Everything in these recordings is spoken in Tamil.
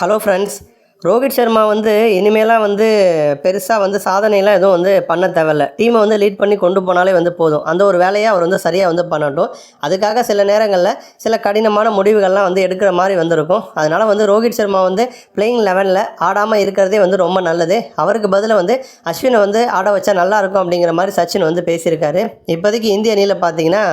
ஹலோ ஃப்ரெண்ட்ஸ் ரோஹித் சர்மா வந்து இனிமேலாம் வந்து பெருசாக வந்து சாதனைலாம் எதுவும் வந்து பண்ண தேவையில்ல. டீமை வந்து லீட் பண்ணி கொண்டு போனாலே வந்து போதும். அந்த ஒரு வேலையை அவர் வந்து சரியாக வந்து பண்ணட்டும். அதுக்காக சில நேரங்களில் சில கடினமான முடிவுகள்லாம் வந்து எடுக்கிற மாதிரி வந்திருக்கும். அதனால் வந்து ரோஹித் சர்மா வந்து பிளேயிங் லெவனில் ஆடாமல் இருக்கிறதே வந்து ரொம்ப நல்லது. அவருக்கு பதிலாக வந்து அஸ்வினை வந்து ஆட வச்சா நல்லாயிருக்கும் அப்படிங்கிற மாதிரி சச்சின் வந்து பேசியிருக்காரு. இப்போதைக்கு இந்திய அணியில் பார்த்தீங்கன்னா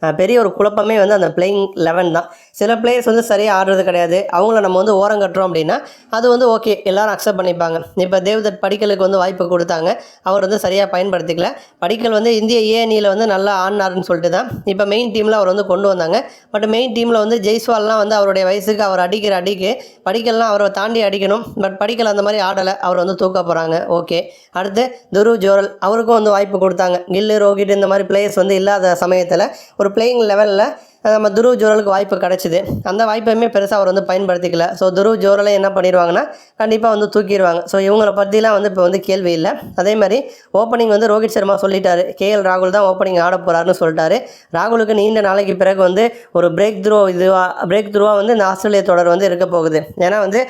பெரிய ஒரு குழப்பமே வந்து அந்த பிளேயிங் லெவன் தான். சில பிளேயர்ஸ் வந்து சரியாக ஆடுறது கிடையாது. அவங்கள நம்ம வந்து ஓரம் கட்டுறோம் அப்படின்னா அது வந்து ஓகே எல்லாரும் அக்செப்ட் பண்ணிப்பாங்க. இப்போ தேவ்தத் படிக்கலுக்கு வந்து வாய்ப்பு கொடுத்தாங்க. அவர் வந்து சரியாக பயன்படுத்திக்கல. படிக்கல் வந்து இந்திய ஏ வந்து நல்லா ஆடினாருன்னு சொல்லிட்டு தான் இப்போ மெயின் டீமில் அவர் வந்து கொண்டு வந்தாங்க. பட் மெயின் டீமில் வந்து ஜெய்ஸ்வால்லாம் வந்து அவருடைய வயசுக்கு அவர் அடிக்கிற அடிக்கு படிக்கல்லாம் அவரை தாண்டி அடிக்கணும். பட் படிக்கல் அந்த மாதிரி ஆடலை. அவர் வந்து தூக்க போகிறாங்க ஓகே அடுத்து துருவ் ஜோரல். அவருக்கும் வந்து வாய்ப்பு கொடுத்தாங்க. கில்லு ரோஹித் இந்த மாதிரி பிளேயர்ஸ் வந்து இல்லாத சமயத்தில் ஒரு பிளேயிங் லெவலில் நம்ம துருவ் ஜோரலுக்கு வாய்ப்பு கிடச்சிது. அந்த வாய்ப்பையுமே பெருசாக அவர் வந்து பயன்படுத்திக்கல. ஸோ துருவ் ஜோரலை என்ன பண்ணிடுவாங்கன்னா கண்டிப்பாக வந்து தூக்கிடுவாங்க. ஸோ இவங்கள பற்றிலாம் வந்து இப்போ வந்து கேள்வி இல்லை. அதே மாதிரி ஓப்பனிங் வந்து ரோஹித் சர்மா சொல்லிட்டாரு. கேஎல் ராகுல் தான் ஓப்பனிங் ஆட போகிறாருன்னு சொல்லிட்டாரு. ராகுலுக்கு நீண்ட நாளைக்கு பிறகு வந்து ஒரு பிரேக் த்ரோ இதுவாக பிரேக் த்ரூவாக வந்து இந்த ஆஸ்திரேலிய தொடர் வந்து இருக்க போகுது. ஏன்னா வந்து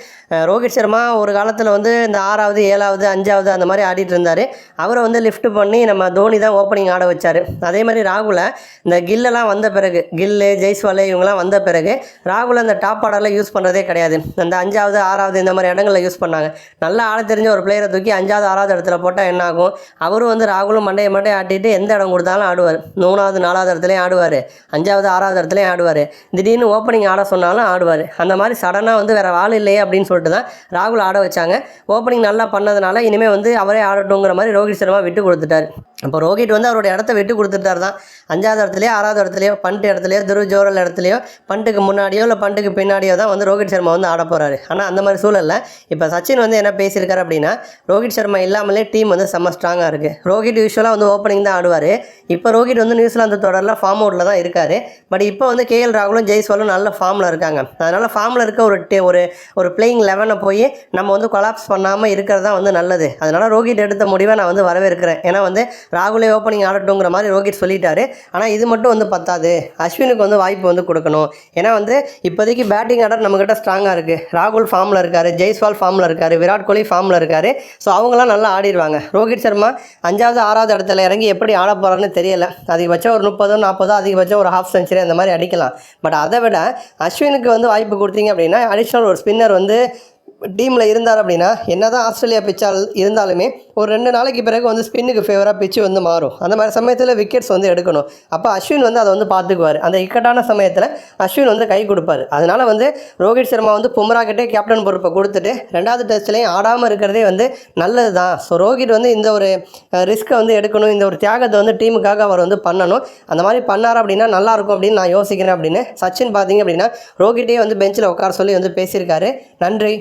ரோஹித் சர்மா ஒரு காலத்தில் வந்து இந்த ஆறாவது ஏழாவது அஞ்சாவது அந்த மாதிரி ஆடிட்டு இருந்தார். அவரை வந்து லிஃப்ட் பண்ணி நம்ம தோனி தான் ஓப்பனிங் ஆட வச்சார். அதே மாதிரி ராகுலை இந்த கில்லெல்லாம் வந்த பிறகு கில்லு ஜெய்ஸ்வால் இவங்கெல்லாம் வந்த பிறகு ராகுல் அந்த டாப் ஆர்டரில் யூஸ் பண்ணுறதே கிடையாது. அந்த அஞ்சாவது ஆறாவது இந்த மாதிரி இடங்களில் யூஸ் பண்ணாங்க. நல்லா ஆட தெரிஞ்ச ஒரு பிளேயரை தூக்கி அஞ்சாவது ஆறாவது இடத்துல போட்டால் என்ன ஆகும்? அவரும் வந்து ராகுலும் மண்டையை மண்டையை ஆட்டிட்டு எந்த இடம் கொடுத்தாலும் ஆடுவார். மூணாவது நாலாவது இடத்துலையும் ஆடுவார். அஞ்சாவது ஆறாவது இடத்துலையும் ஆடுவார். திடீர்னு ஓப்பனிங் ஆட சொன்னாலும் ஆடுவார். அந்த மாதிரி சடனாக வந்து வேறு ஆள் இல்லையே அப்படின்னு சொல்லிட்டு தான் ராகுல் ஆட வச்சாங்க. ஓப்பனிங் நல்லா பண்ணதுனால இனிமேல் வந்து அவரே ஆடட்டுங்கிற மாதிரி ரோஹித் சர்மா விட்டு கொடுத்துட்டாரு. இப்போ ரோஹித் வந்து அவருடைய இடத்த விட்டு கொடுத்துட்டாரு தான். அஞ்சாவது இடத்துலையோ ஆறாவது இடத்துலையோ பண்ட்டு இடத்துலையோ துருவ் ஜோரல் இடத்துலையோ பண்ட்டுக்கு முன்னாடியோ இல்லை பண்ட்டுக்கு பின்னாடியோ தான் வந்து ரோஹித் சர்மா வந்து ஆட போகிறாரு ஆனால் அந்த மாதிரி சூழலில் இப்போ சச்சின் வந்து என்ன பேசியிருக்காரு அப்படின்னா ரோஹித் சர்மா இல்லாமலே டீம் வந்து செம்ம ஸ்ட்ராங்காக இருக்குது ரோஹித் யூஸ்வலாக வந்து ஓப்பனிங் தான் ஆடுவார். இப்போ ரோஹித் வந்து நியூசிலாந்து தொடரில் ஃபார்ம் அவுட்டில் தான் இருக்கார். பட் இப்போ வந்து கேஎல் ராகுலும் ஜெய்ஸ்வாலும் நல்ல ஃபார்மில் இருக்காங்க. அதனால் ஃபார்மில் இருக்க ஒரு டே ஒரு ஒரு பிளேயிங் லெவனை போய் நம்ம வந்து கொலாப்ஸ் பண்ணாமல் இருக்கிறது தான் வந்து நல்லது. அதனால் ரோஹித் எடுத்த முடிவை நான் வந்து வரவேற்கிறேன். ஏன்னா வந்து ராகுலே ஓப்பனிங் ஆடட்டுங்கிற மாதிரி ரோஹித் சொல்லிட்டாரு. ஆனால் இது மட்டும் வந்து பத்தாது. அஸ்வினுக்கு வந்து வாய்ப்பு வந்து கொடுக்கணும். ஏன்னா வந்து இப்போதைக்கு பேட்டிங் ஆர்டர் நம்மக்கிட்ட ஸ்ட்ராங்காக இருக்குது ராகுல் ஃபார்மில் இருக்கார் ஜெய்ஸ்வால் ஃபார்மில் இருக்கார் விராட் கோலி ஃபார்மில் இருக்கார். ஸோ அவங்களாம் நல்லா ஆடிடுவாங்க ரோஹித் சர்மா அஞ்சாவது ஆறாவது இடத்துல இறங்கி எப்படி ஆட போகிறான்னு தெரியல. அதிகபட்சம் ஒரு முப்பதோ நாற்பதோ அதிகபட்சம் ஒரு ஹாஃப் செஞ்சுரி அந்த மாதிரி அடிக்கலாம். பட் அதை விட அஸ்வினுக்கு வந்து வாய்ப்பு கொடுத்தீங்க அப்படின்னா அடிஷ்னல் ஒரு ஸ்பின்னர் வந்து டீமில் இருந்தார் அப்படின்னா என்ன தான் ஆஸ்திரேலியா பிச்சால் இருந்தாலுமே ஒரு ரெண்டு நாளைக்கு பிறகு வந்து ஸ்பின்னுக்கு ஃபேவராக பிச்சு வந்து மாறும். அந்த மாதிரி சமயத்தில் விக்கெட்ஸ் வந்து எடுக்கணும். அப்போ அஸ்வின் வந்து அதை வந்து பார்த்துக்குவார். அந்த இக்கட்டான சமயத்தில் அஸ்வின் வந்து கை கொடுப்பார். அதனால் வந்து ரோஹித் சர்மா வந்து பும்ரா கிட்டே கேப்டன் பொறுப்பை கொடுத்துட்டு ரெண்டாவது டெஸ்ட்லேயும் ஆடாமல் இருக்கிறதே வந்து நல்லது தான் ஸோ ரோஹித் வந்து இந்த ஒரு ரிஸ்க்கை வந்து எடுக்கணும். இந்த ஒரு தியாகத்தை வந்து டீமுக்காக அவர் வந்து பண்ணணும். அந்த மாதிரி பண்ணார் அப்படின்னா நல்லாயிருக்கும் அப்படின்னு நான் யோசிக்கிறேன் அப்படின்னு. சச்சின் பார்த்தீங்க அப்படின்னா ரோஹிட்டே வந்து பெஞ்சில் உட்கார சொல்லி வந்து பேசியிருக்காரு. நன்றி.